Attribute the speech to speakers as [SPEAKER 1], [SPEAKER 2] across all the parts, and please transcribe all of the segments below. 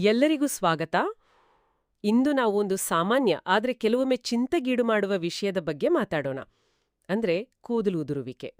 [SPEAKER 1] ಎಲ್ಲರಿಗೂ ಸ್ವಾಗತ. ಇಂದು ನಾವು ಒಂದು ಸಾಮಾನ್ಯ ಆದರೆ ಕೆಲವೊಮ್ಮೆ ಚಿಂತೆಗೀಡು ಮಾಡುವ ವಿಷಯದ ಬಗ್ಗೆ ಮಾತಾಡೋಣ. ಅಂದ್ರೆ ಕೂದಲು ಉದುರುವಿಕೆ.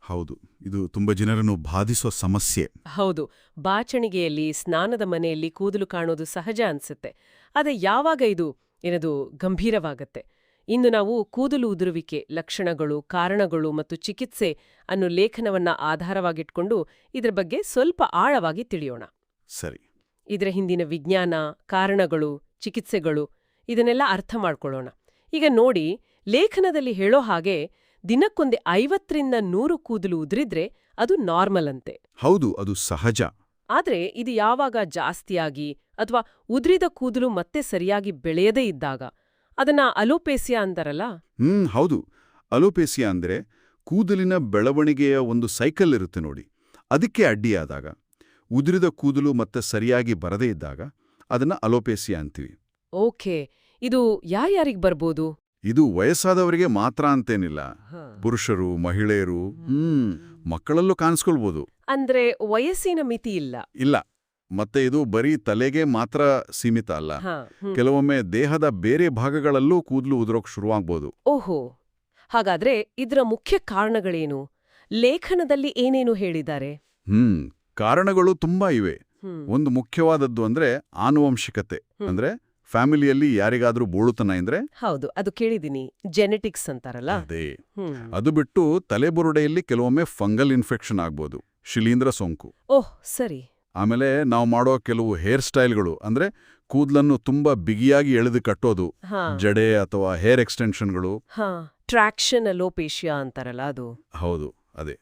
[SPEAKER 2] ಹೌದು ಇದು ತುಂಬಾ ಜನರನ್ನು ಬಾಧಿಸುವ ಸಮಸ್ಯೆ.
[SPEAKER 1] ಹೌದು ಬಾಚಣಿಗೆಯಲ್ಲಿ ಸ್ನಾನದ ಮನೆಯಲ್ಲಿ ಕೂದಲು ಕಾಣೋದು ಸಹಜ ಅನ್ಸುತ್ತೆ. ಆದರೆ ಯಾವಾಗ ಇದು ಏನದು ಗಂಭೀರವಾಗತ್ತೆ? ಇಂದು ನಾವು ಕೂದಲು ಉದುರುವಿಕೆ ಲಕ್ಷಣಗಳು ಕಾರಣಗಳು ಮತ್ತು ಚಿಕಿತ್ಸೆ ಅನ್ನೋ ಲೇಖನವನ್ನ ಆಧಾರವಾಗಿಟ್ಕೊಂಡು ಇದರ ಬಗ್ಗೆ ಸ್ವಲ್ಪ ಆಳವಾಗಿ ತಿಳಿಯೋಣ.
[SPEAKER 2] ಸರಿ.
[SPEAKER 1] ಇದರ ಹಿಂದಿನ ವಿಜ್ಞಾನ ಕಾರಣಗಳು ಚಿಕಿತ್ಸೆಗಳು ಇದನ್ನೆಲ್ಲ ಅರ್ಥ ಮಾಡ್ಕೊಳ್ಳೋಣ. ಈಗ ನೋಡಿ ಲೇಖನದಲ್ಲಿ ಹೇಳೋ ಹಾಗೆ ದಿನಕ್ಕೊಂದೇ ಐವತ್ತರಿಂದ ನೂರು ಕೂದಲು ಉದುರಿದ್ರೆ ಅದು ನಾರ್ಮಲ್ ಅಂತೆ.
[SPEAKER 2] ಹೌದು ಅದು ಸಹಜ.
[SPEAKER 1] ಆದ್ರೆ ಇದು ಯಾವಾಗ ಜಾಸ್ತಿಯಾಗಿ ಅಥವಾ ಉದುರಿದ ಕೂದಲು ಮತ್ತೆ ಸರಿಯಾಗಿ ಬೆಳೆಯದೇ ಇದ್ದಾಗ? ಅದನ್ನ ಅಲೋಪೇಸಿಯಾ ಅಂತಾರಲ್ಲ?
[SPEAKER 2] ಹ್ಮ್ ಹೌದು. ಅಲೋಪೇಸಿಯಾ ಅಂದ್ರೆ ಕೂದಲಿನ ಬೆಳವಣಿಗೆಯ ಒಂದು ಸೈಕಲ್ ಇರುತ್ತೆ ನೋಡಿ. ಅದಕ್ಕೆ ಅಡ್ಡಿಯಾದಾಗ. ಉದುರಿದ ಕೂದಲು ಮತ್ತೆ ಸರಿಯಾಗಿ ಬರದೇ ಇದ್ದಾಗ ಅದನ್ನ ಅಲೋಪೇಸಿಯಾ ಅಂತೀವಿ.
[SPEAKER 1] ಓಕೆ ಇದು ಯಾರ್ಯಾರಿಗೆ ಬರ್ಬೋದು?
[SPEAKER 2] ಇದು ವಯಸ್ಸಾದವರಿಗೆ ಮಾತ್ರ ಅಂತೇನಿಲ್ಲ. ಪುರುಷರು ಮಹಿಳೆಯರು ಹ್ಮ್. ಮಕ್ಕಳಲ್ಲೂ ಕಾಣಿಸ್ಕೊಳ್ಬೋದು.
[SPEAKER 1] ಅಂದ್ರೆ ವಯಸ್ಸಿನ ಮಿತಿ ಇಲ್ಲ.
[SPEAKER 2] ಇಲ್ಲ ಮತ್ತೆ ಇದು ಬರೀ ತಲೆಗೆ ಮಾತ್ರ ಸೀಮಿತ ಅಲ್ಲ. ಕೆಲವೊಮ್ಮೆ ದೇಹದ ಬೇರೆ ಭಾಗಗಳಲ್ಲೂ ಕೂದಲು ಉದುರೋಕ್ ಶುರುವಾಗ್ಬೋದು.
[SPEAKER 1] ಓಹೋ ಹಾಗಾದ್ರೆ ಇದರ ಮುಖ್ಯ ಕಾರಣಗಳೇನು? ಲೇಖನದಲ್ಲಿ ಏನೇನು ಹೇಳಿದ್ದಾರೆ?
[SPEAKER 2] ಹ್ಮ್ ಕಾರಣಗಳು ತುಂಬಾ ಇವೆ. ಒಂದು ಮುಖ್ಯವಾದದ್ದು ಅಂದ್ರೆ ಆನುವಂಶಿಕತೆ. ಅಂದ್ರೆ ಫ್ಯಾಮಿಲಿಯಲ್ಲಿ ಯಾರಿಗಾದ್ರೂ ಬೋಳುತನ ಇದ್ರೆ
[SPEAKER 1] ಹೌದು ಅದು ಕೇಳಿದೀನಿ. ಜೆನೆಟಿಕ್ಸ್ ಅಂತಾರಲ್ಲ?
[SPEAKER 2] ಅದೇ. ಅದು ಬಿಟ್ಟು ತಲೆಬುರುಡೆಯಲ್ಲಿ ಕೆಲವೊಮ್ಮೆ ಫಂಗಲ್ ಇನ್ಫೆಕ್ಷನ್ ಆಗ್ಬೋದು ಶಿಲೀಂಧ್ರ ಸೋಂಕು.
[SPEAKER 1] ಓಹ್ ಸರಿ.
[SPEAKER 2] ಆಮೇಲೆ ನಾವು ಮಾಡೋ ಕೆಲವು ಹೇರ್ ಸ್ಟೈಲ್ಗಳು ಅಂದ್ರೆ ಕೂದಲನ್ನು ತುಂಬಾ ಬಿಗಿಯಾಗಿ ಎಳೆದು ಕಟ್ಟೋದು ಜಡೆ ಅಥವಾ ಹೇರ್ ಎಕ್ಸ್ಟೆನ್ಷನ್ಗಳು.
[SPEAKER 1] ಟ್ರಾಕ್ಷನ್ ಅಲೋಪೇಶಿಯಾ ಅಂತಾರಲ್ಲ ಅದು?
[SPEAKER 2] ಹೌದು ಅದೇ.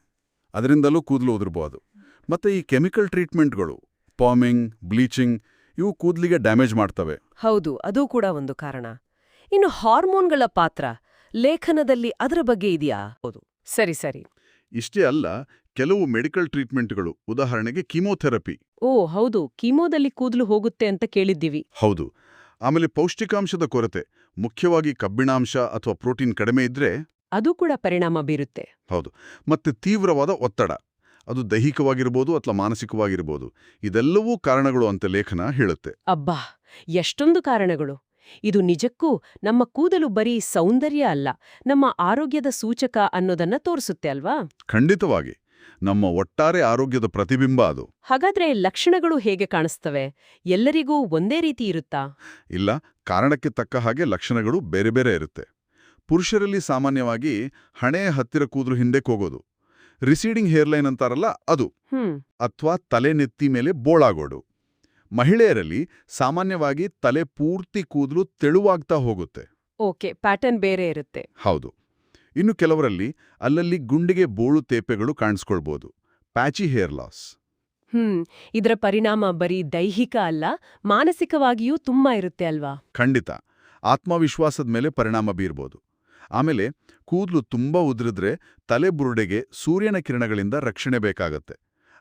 [SPEAKER 2] ಅದರಿಂದಲೂ ಕೂದಲು ಉದುರ್ಬೋದು. ಮತ್ತೆ ಈ ಕೆಮಿಕಲ್ ಟ್ರೀಟ್ಮೆಂಟ್ಗಳು ಪಾಮಿಂಗ್ ಬ್ಲೀಚಿಂಗ್ ಇವು ಕೂದಲಿಗೆ ಡ್ಯಾಮೇಜ್ ಮಾಡ್ತವೆ.
[SPEAKER 1] ಹೌದು ಅದು ಕೂಡ ಒಂದು ಕಾರಣ. ಇನ್ನು ಹಾರ್ಮೋನ್ಗಳ ಪಾತ್ರ ಲೇಖನದಲ್ಲಿ ಅದರ ಬಗ್ಗೆ ಇದೆಯಾ? ಹೌದು. ಸರಿ ಸರಿ.
[SPEAKER 2] ಇಷ್ಟೇ ಅಲ್ಲ ಕೆಲವು ಮೆಡಿಕಲ್ ಟ್ರೀಟ್ಮೆಂಟ್ಗಳು ಉದಾಹರಣೆಗೆ ಕೀಮೋಥೆರಪಿ.
[SPEAKER 1] ಓ ಹೌದು ಕೀಮೋದಲ್ಲಿ ಕೂದಲು ಹೋಗುತ್ತೆ ಅಂತ ಕೇಳಿದ್ದೀವಿ.
[SPEAKER 2] ಹೌದು. ಆಮೇಲೆ ಪೌಷ್ಟಿಕಾಂಶದ ಕೊರತೆ ಮುಖ್ಯವಾಗಿ ಕಬ್ಬಿಣಾಂಶ ಅಥವಾ ಪ್ರೋಟೀನ್ ಕಡಿಮೆ ಇದ್ರೆ?
[SPEAKER 1] ಅದು ಕೂಡ ಪರಿಣಾಮ ಬೀರುತ್ತೆ.
[SPEAKER 2] ಹೌದು. ಮತ್ತೆ ತೀವ್ರವಾದ ಒತ್ತಡ. ಅದು ದೈಹಿಕವಾಗಿರ್ಬೋದು ಅಥವಾ ಮಾನಸಿಕವಾಗಿರ್ಬೋದು. ಇದೆಲ್ಲವೂ ಕಾರಣಗಳು ಅಂತ ಲೇಖನ ಹೇಳುತ್ತೆ.
[SPEAKER 1] ಅಬ್ಬಾ! ಎಷ್ಟೊಂದು ಕಾರಣಗಳು. ಇದು ನಿಜಕ್ಕೂ ನಮ್ಮ ಕೂದಲು ಬರೀ ಸೌಂದರ್ಯ ಅಲ್ಲ ನಮ್ಮ ಆರೋಗ್ಯದ ಸೂಚಕ ಅನ್ನೋದನ್ನ ತೋರಿಸುತ್ತೆ ಅಲ್ವಾ?
[SPEAKER 2] ಖಂಡಿತವಾಗಿ. ನಮ್ಮ ಒಟ್ಟಾರೆ ಆರೋಗ್ಯದ ಪ್ರತಿಬಿಂಬ ಅದು.
[SPEAKER 1] ಹಾಗಾದ್ರೆ ಲಕ್ಷಣಗಳು ಹೇಗೆ ಕಾಣಿಸ್ತವೆ? ಎಲ್ಲರಿಗೂ ಒಂದೇ ರೀತಿ ಇರುತ್ತಾ?
[SPEAKER 2] ಇಲ್ಲ ಕಾರಣಕ್ಕೆ ತಕ್ಕ ಹಾಗೆ ಲಕ್ಷಣಗಳು ಬೇರೆ ಬೇರೆ ಇರುತ್ತೆ. ಪುರುಷರಲ್ಲಿ ಸಾಮಾನ್ಯವಾಗಿ ಹಣೆಯ ಹತ್ತಿರ ಕೂದಲು ಹಿಂದೆ ಹೋಗೋದು ರಿಸೀಡಿಂಗ್ ಹೇರ್ಲೈನ್ ಅಂತಾರಲ್ಲ ಅದು.
[SPEAKER 1] ಹ್ಮ್.
[SPEAKER 2] ಅಥವಾ ತಲೆ ನೆತ್ತಿ ಮೇಲೆ ಬೋಳಾಗೋಡು. ಮಹಿಳೆಯರಲ್ಲಿ ಸಾಮಾನ್ಯವಾಗಿ ತಲೆ ಪೂರ್ತಿ ಕೂದಲು ತೆಳುವಾಗ್ತಾ ಹೋಗುತ್ತೆ.
[SPEAKER 1] ಓಕೆ ಪ್ಯಾಟರ್ನ್ ಬೇರೆ ಇರುತ್ತೆ.
[SPEAKER 2] ಹೌದು. ಇನ್ನು ಕೆಲವರಲ್ಲಿ ಅಲ್ಲಲ್ಲಿ ಗುಂಡಿಗೆ ಬೋಳು ತೇಪೆಗಳು ಕಾಣಿಸ್ಕೊಳ್ಬೋದು. ಪ್ಯಾಚಿ ಹೇರ್ ಲಾಸ್
[SPEAKER 1] ಹ್ಮ್ ಇದರ ಪರಿಣಾಮ ಬರೀ ದೈಹಿಕ ಅಲ್ಲ ಮಾನಸಿಕವಾಗಿಯೂ ತುಂಬಾ ಇರುತ್ತೆ ಅಲ್ವಾ?
[SPEAKER 2] ಖಂಡಿತ. ಆತ್ಮವಿಶ್ವಾಸದ ಮೇಲೆ ಪರಿಣಾಮ ಬೀರ್ಬೋದು. ಆಮೇಲೆ ಕೂದಲು ತುಂಬಾ ಉದುರಿದ್ರೆ ತಲೆ ಬುರುಡೆಗೆ ಸೂರ್ಯನ ಕಿರಣಗಳಿಂದ ರಕ್ಷಣೆ ಬೇಕಾಗತ್ತೆ.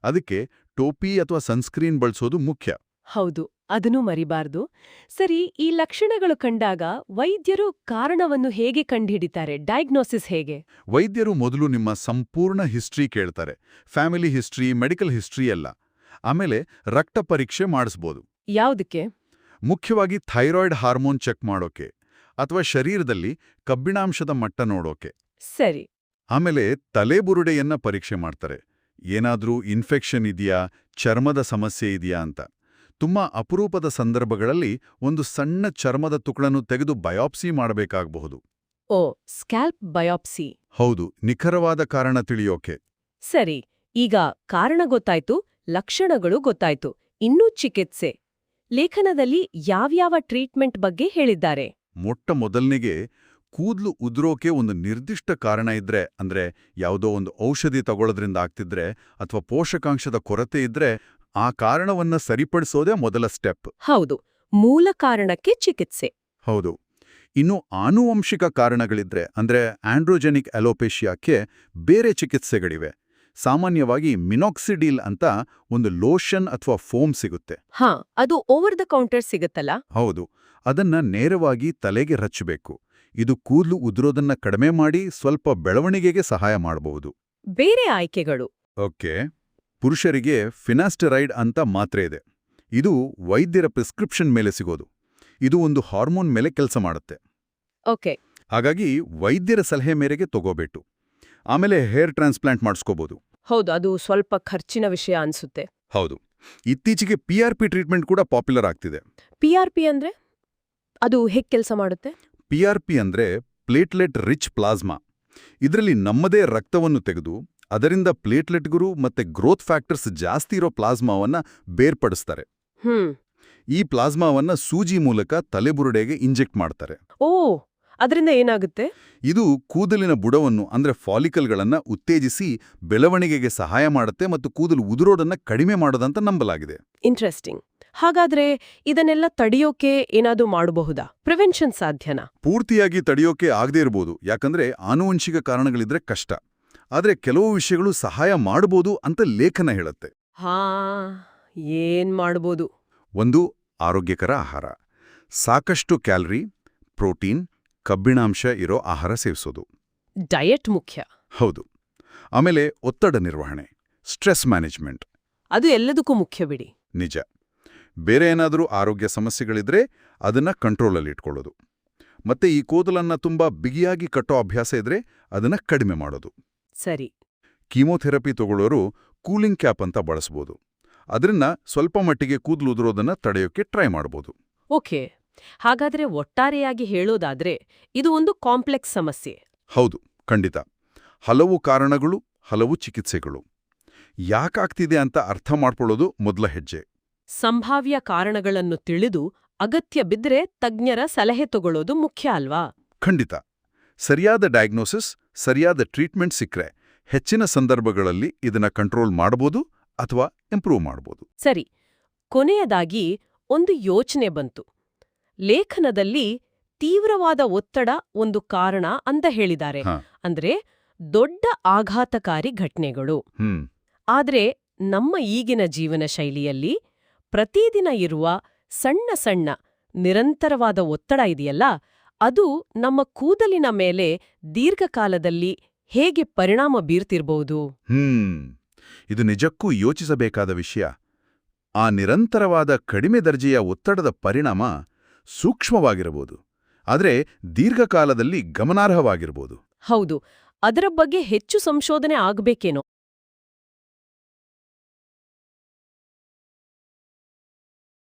[SPEAKER 2] ಅದಕ್ಕೆ ಟೋಪಿ ಅಥವಾ ಸನ್ಸ್ಕ್ರೀನ್ ಬಳಸೋದು ಮುಖ್ಯ.
[SPEAKER 1] ಹೌದು ಅದನ್ನೂ ಮರಿಬಾರ್ದು. ಸರಿ ಈ ಲಕ್ಷಣಗಳು ಕಂಡಾಗ ವೈದ್ಯರು ಕಾರಣವನ್ನು ಹೇಗೆ ಕಂಡುಹಿಡಿತಾರೆ? ಡಯಾಗ್ನೋಸಿಸ್ ಹೇಗೆ?
[SPEAKER 2] ವೈದ್ಯರು ಮೊದಲು ನಿಮ್ಮ ಸಂಪೂರ್ಣ ಹಿಸ್ಟ್ರಿ ಕೇಳ್ತಾರೆ. ಫ್ಯಾಮಿಲಿ ಹಿಸ್ಟ್ರಿ ಮೆಡಿಕಲ್ ಹಿಸ್ಟ್ರಿ ಎಲ್ಲ. ಆಮೇಲೆ ರಕ್ತ ಪರೀಕ್ಷೆ ಮಾಡಿಸ್ಬೋದು.
[SPEAKER 1] ಯಾವುದಕ್ಕೆ?
[SPEAKER 2] ಮುಖ್ಯವಾಗಿ ಥೈರಾಯ್ಡ್ ಹಾರ್ಮೋನ್ ಚೆಕ್ ಮಾಡೋಕೆ. ಅಥವಾ ಶರೀರದಲ್ಲಿ ಕಬ್ಬಿಣಾಂಶದ ಮಟ್ಟ ನೋಡೋಕೆ.
[SPEAKER 1] ಸರಿ.
[SPEAKER 2] ಆಮೇಲೆ ತಲೆಬುರುಡೆಯನ್ನ ಪರೀಕ್ಷೆ ಮಾಡ್ತಾರೆ. ಏನಾದರೂ ಇನ್ಫೆಕ್ಷನ್ ಇದೆಯಾ ಚರ್ಮದ ಸಮಸ್ಯೆ ಇದೆಯಾ ಅಂತ. ತುಂಬಾ ಅಪರೂಪದ ಸಂದರ್ಭಗಳಲ್ಲಿ ಒಂದು ಸಣ್ಣ ಚರ್ಮದ ತುಕಡನ್ನು ತೆಗೆದು ಬಯಾಪ್ಸಿ ಮಾಡಬೇಕಾಗಬಹುದು.
[SPEAKER 1] ಓ ಸ್ಕ್ಯಾಲ್ಪ್ ಬಯಾಪ್ಸಿ.
[SPEAKER 2] ಹೌದು ನಿಖರವಾದ ಕಾರಣ ತಿಳಿಯೋಕೆ.
[SPEAKER 1] ಸರಿ ಈಗ ಕಾರಣ ಗೊತ್ತಾಯ್ತು ಲಕ್ಷಣಗಳು ಗೊತ್ತಾಯ್ತು ಇನ್ನೂ ಚಿಕಿತ್ಸೆ. ಲೇಖನದಲ್ಲಿ ಯಾವ್ಯಾವ ಟ್ರೀಟ್ಮೆಂಟ್ ಬಗ್ಗೆ ಹೇಳಿದ್ದಾರೆ?
[SPEAKER 2] ಮೊಟ್ಟ ಮೊದಲನಿಗೆ ಕೂದಲು ಉದುರೋಕೆ ಒಂದು ನಿರ್ದಿಷ್ಟ ಕಾರಣ ಇದ್ರೆ ಅಂದ್ರೆ ಯಾವುದೋ ಒಂದು ಔಷಧಿ ತಗೊಳ್ಳೋದ್ರಿಂದ ಆಗ್ತಿದ್ರೆ ಅಥವಾ ಪೋಷಕಾಂಶದ ಕೊರತೆ ಇದ್ರೆ ಆ ಕಾರಣವನ್ನ ಸರಿಪಡಿಸೋದೇ ಮೊದಲ ಸ್ಟೆಪ್.
[SPEAKER 1] ಹೌದು ಮೂಲ ಕಾರಣಕ್ಕೆ ಚಿಕಿತ್ಸೆ.
[SPEAKER 2] ಹೌದು. ಇನ್ನು ಆನುವಂಶಿಕ ಕಾರಣಗಳಿದ್ರೆ ಅಂದ್ರೆ ಆಂಡ್ರೋಜೆನಿಕ್ ಅಲೋಪೇಶಿಯಾಕ್ಕೆ ಬೇರೆ ಚಿಕಿತ್ಸೆಗಳಿವೆ. ಸಾಮಾನ್ಯವಾಗಿ ಮಿನಾಕ್ಸಿಡಿಲ್ ಅಂತ ಒಂದು ಲೋಷನ್ ಅಥವಾ ಫೋಮ್ ಸಿಗುತ್ತೆ.
[SPEAKER 1] ಹಾ ಅದು ಓವರ್ ದ ಕೌಂಟರ್ ಸಿಗುತ್ತಲ್ಲ?
[SPEAKER 2] ಹೌದು. ಅದನ್ನ ನೇರವಾಗಿ ತಲೆಗೆ ರಚ್ಚಬೇಕು ಇದು ಕೂದಲು ಉದುರೋದನ್ನ ಕಡಿಮೆ ಮಾಡಿ ಸ್ವಲ್ಪ ಬೆಳವಣಿಗೆಗೆ ಸಹಾಯ ಮಾಡಬಹುದು.
[SPEAKER 1] ಬೇರೆ ಆಯ್ಕೆಗಳು.
[SPEAKER 2] ಓಕೆ. ಪುರುಷರಿಗೆ ಫಿನಾಸ್ಟೆರೈಡ್ ಅಂತ ಮಾತ್ರೆ ಇದೆ. ಇದು ವೈದ್ಯರ ಪ್ರಿಸ್ಕ್ರಿಪ್ಷನ್ ಮೇಲೆ ಸಿಗೋದು. ಇದು ಒಂದು ಹಾರ್ಮೋನ್ ಮೇಲೆ ಕೆಲಸ ಮಾಡುತ್ತೆ.
[SPEAKER 1] ಓಕೆ.
[SPEAKER 2] ಹಾಗಾಗಿ ವೈದ್ಯರ ಸಲಹೆ ಮೇರೆಗೆ ತಗೋಬೇಕು. ಆಮೇಲೆ ಹೇರ್ ಟ್ರಾನ್ಸ್ಪ್ಲಾಂಟ್ ಮಾಡಿಸ್ಕೋಬಹುದು
[SPEAKER 1] ಹೌದು ಅದು ಸ್ವಲ್ಪ ಖರ್ಚಿನ ವಿಷಯ ಅನ್ಸುತ್ತೆ.
[SPEAKER 2] ಹೌದು. ಇತ್ತೀಚೆಗೆ ಪಿ ಆರ್ ಪಿ ಟ್ರೀಟ್ಮೆಂಟ್ ಕೂಡ ಪಾಪ್ಯುಲರ್ ಆಗ್ತಿದೆ.
[SPEAKER 1] ಪಿ ಆರ್ ಪಿ ಅಂದ್ರೆ? ಅದು ಹೇಗೆ ಕೆಲಸ ಮಾಡುತ್ತೆ?
[SPEAKER 2] ಪಿ ಆರ್ ಪಿ ಅಂದ್ರೆ ಪ್ಲೇಟ್ಲೆಟ್ ರಿಚ್ ಪ್ಲಾಸ್ಮಾ. ಇದರಲ್ಲಿ ನಮ್ಮದೇ ರಕ್ತವನ್ನು ತೆಗೆದು ಅದರಿಂದ ಪ್ಲೇಟ್ಲೆಟ್ಗಳು ಮತ್ತೆ ಗ್ರೋತ್ ಫ್ಯಾಕ್ಟರ್ಸ್ ಜಾಸ್ತಿ ಇರೋ ಪ್ಲಾಸ್ಮಾವನ್ನ ಬೇರ್ಪಡಿಸ್ತಾರೆ.
[SPEAKER 1] ಹ್ಮ್.
[SPEAKER 2] ಈ ಪ್ಲಾಸ್ಮಾವನ್ನ ಸೂಜಿ ಮೂಲಕ ತಲೆಬುರುಡೆಗೆ ಇಂಜೆಕ್ಟ್ ಮಾಡ್ತಾರೆ.
[SPEAKER 1] ಓ ಅದರಿಂದ ಏನಾಗುತ್ತೆ?
[SPEAKER 2] ಇದು ಕೂದಲಿನ ಬುಡವನ್ನು ಅಂದ್ರೆ ಫಾಲಿಕಲ್ಗಳನ್ನು ಉತ್ತೇಜಿಸಿ ಬೆಳವಣಿಗೆಗೆ ಸಹಾಯ ಮಾಡುತ್ತೆ ಮತ್ತು ಕೂದಲು ಉದುರೋಡನ್ನು ಕಡಿಮೆ ಮಾಡೋದಂತ ನಂಬಲಾಗಿದೆ.
[SPEAKER 1] ಇಂಟ್ರೆಸ್ಟಿಂಗ್ ಹಾಗಾದ್ರೆ ಇದನ್ನೆಲ್ಲ ತಡೆಯೋಕೆ ಏನಾದ್ರೂ ಮಾಡಬಹುದಾ? ಪ್ರಿವೆನ್ಷನ್ ಸಾಧ್ಯನಾ?
[SPEAKER 2] ಪೂರ್ತಿಯಾಗಿ ತಡೆಯೋಕೆ ಆಗದೇ ಇರಬಹುದು ಯಾಕಂದ್ರೆ ಆನುವಂಶಿಕ ಕಾರಣಗಳಿದ್ರೆ ಕಷ್ಟ. ಆದ್ರೆ ಕೆಲವು ವಿಷಯಗಳು ಸಹಾಯ ಮಾಡಬಹುದು ಅಂತ ಲೇಖನ ಹೇಳುತ್ತೆ.
[SPEAKER 1] ಹಾ ಏನ್ ಮಾಡ್ಬೋದು?
[SPEAKER 2] ಒಂದು ಆರೋಗ್ಯಕರ ಆಹಾರ. ಸಾಕಷ್ಟು ಕ್ಯಾಲರಿ ಪ್ರೋಟೀನ್ ಕಬ್ಬಿಣಾಂಶ ಇರೋ ಆಹಾರ ಸೇವಿಸೋದು.
[SPEAKER 1] ಡಯಟ್ ಮುಖ್ಯ.
[SPEAKER 2] ಹೌದು. ಆಮೇಲೆ ಒತ್ತಡ ನಿರ್ವಹಣೆ ಸ್ಟ್ರೆಸ್ ಮ್ಯಾನೇಜ್ಮೆಂಟ್.
[SPEAKER 1] ಅದು ಎಲ್ಲದಕ್ಕೂ ಮುಖ್ಯ ಬಿಡಿ.
[SPEAKER 2] ನಿಜ. ಬೇರೆ ಏನಾದರೂ ಆರೋಗ್ಯ ಸಮಸ್ಯೆಗಳಿದ್ರೆ ಅದನ್ನ ಕಂಟ್ರೋಲಲ್ಲಿ ಇಟ್ಕೊಳ್ಳೋದು. ಮತ್ತೆ ಈ ಕೂದಲನ್ನು ತುಂಬಾ ಬಿಗಿಯಾಗಿ ಕಟ್ಟೋ ಅಭ್ಯಾಸ ಇದ್ರೆ ಅದನ್ನ ಕಡಿಮೆ ಮಾಡೋದು.
[SPEAKER 1] ಸರಿ.
[SPEAKER 2] ಕೀಮೋಥೆರಪಿ ತಗೊಳ್ಳೋರು ಕೂಲಿಂಗ್ ಕ್ಯಾಪ್ ಅಂತ ಬಳಸ್ಬೋದು. ಅದರಿಂದ ಸ್ವಲ್ಪ ಮಟ್ಟಿಗೆ ಕೂದಲು ಉದುರೋದನ್ನ ತಡೆಯೋಕೆ ಟ್ರೈ ಮಾಡ್ಬೋದು.
[SPEAKER 1] ಓಕೆ. ಹಾಗಾದ್ರೆ ಒಟ್ಟಾರೆಯಾಗಿ ಹೇಳೋದಾದ್ರೆ ಇದು ಒಂದು ಕಾಂಪ್ಲೆಕ್ಸ್ ಸಮಸ್ಯೆ.
[SPEAKER 2] ಹೌದು ಖಂಡಿತ. ಹಲವು ಕಾರಣಗಳು ಹಲವು ಚಿಕಿತ್ಸೆಗಳು. ಯಾಕಾಗ್ತಿದೆ ಅಂತ ಅರ್ಥ ಮಾಡ್ಕೊಳ್ಳೋದು ಮೊದಲ ಹೆಜ್ಜೆ.
[SPEAKER 1] ಸಂಭಾವ್ಯ ಕಾರಣಗಳನ್ನು ತಿಳಿದು ಅಗತ್ಯ ಬಿದ್ರೆ ತಜ್ಞರ ಸಲಹೆ ತಗೊಳ್ಳೋದು ಮುಖ್ಯ ಅಲ್ವಾ?
[SPEAKER 2] ಖಂಡಿತ. ಸರಿಯಾದ ಡಯಾಗ್ನೋಸಿಸ್ ಸರಿಯಾದ ಟ್ರೀಟ್ಮೆಂಟ್ ಸಿಕ್ಕರೆ ಹೆಚ್ಚಿನ ಸಂದರ್ಭಗಳಲ್ಲಿ ಇದನ್ನ ಕಂಟ್ರೋಲ್ ಮಾಡಬಹುದು ಅಥವಾ ಇಂಪ್ರೂವ್ ಮಾಡಬಹುದು
[SPEAKER 1] ಸರಿ. ಕೊನೆಯದಾಗಿ ಒಂದು ಯೋಚನೆ ಬಂತು. ಲೇಖನದಲ್ಲಿ ತೀವ್ರವಾದ ಒತ್ತಡ ಒಂದು ಕಾರಣ ಅಂತ ಹೇಳಿದ್ದಾರೆ. ಅಂದ್ರೆ ದೊಡ್ಡ ಆಘಾತಕಾರಿ ಘಟನೆಗಳು. ಆದ್ರೆ ನಮ್ಮ ಈಗಿನ ಜೀವನ ಶೈಲಿಯಲ್ಲಿ ಪ್ರತಿದಿನ ಇರುವ ಸಣ್ಣ ಸಣ್ಣ ನಿರಂತರವಾದ ಒತ್ತಡ ಇದೆಯಲ್ಲ ಅದು ನಮ್ಮ ಕೂದಲಿನ ಮೇಲೆ ದೀರ್ಘಕಾಲದಲ್ಲಿ ಹೇಗೆ ಪರಿಣಾಮ ಬೀರ್ತಿರ್ಬಹುದು
[SPEAKER 2] ಹ್ಮ್ ಇದು ನಿಜಕ್ಕೂ ಯೋಚಿಸಬೇಕಾದ ವಿಷಯ. ಆ ನಿರಂತರವಾದ ಕಡಿಮೆ ದರ್ಜೆಯ ಒತ್ತಡದ ಪರಿಣಾಮ ಸೂಕ್ಷ್ಮವಾಗಿರಬಹುದು ಆದರೆ ದೀರ್ಘಕಾಲದಲ್ಲಿ ಗಮನಾರ್ಹವಾಗಿರಬಹುದು.
[SPEAKER 1] ಹೌದು ಅದರ ಬಗ್ಗೆ ಹೆಚ್ಚು ಸಂಶೋಧನೆ ಆಗ್ಬೇಕೇನೋ?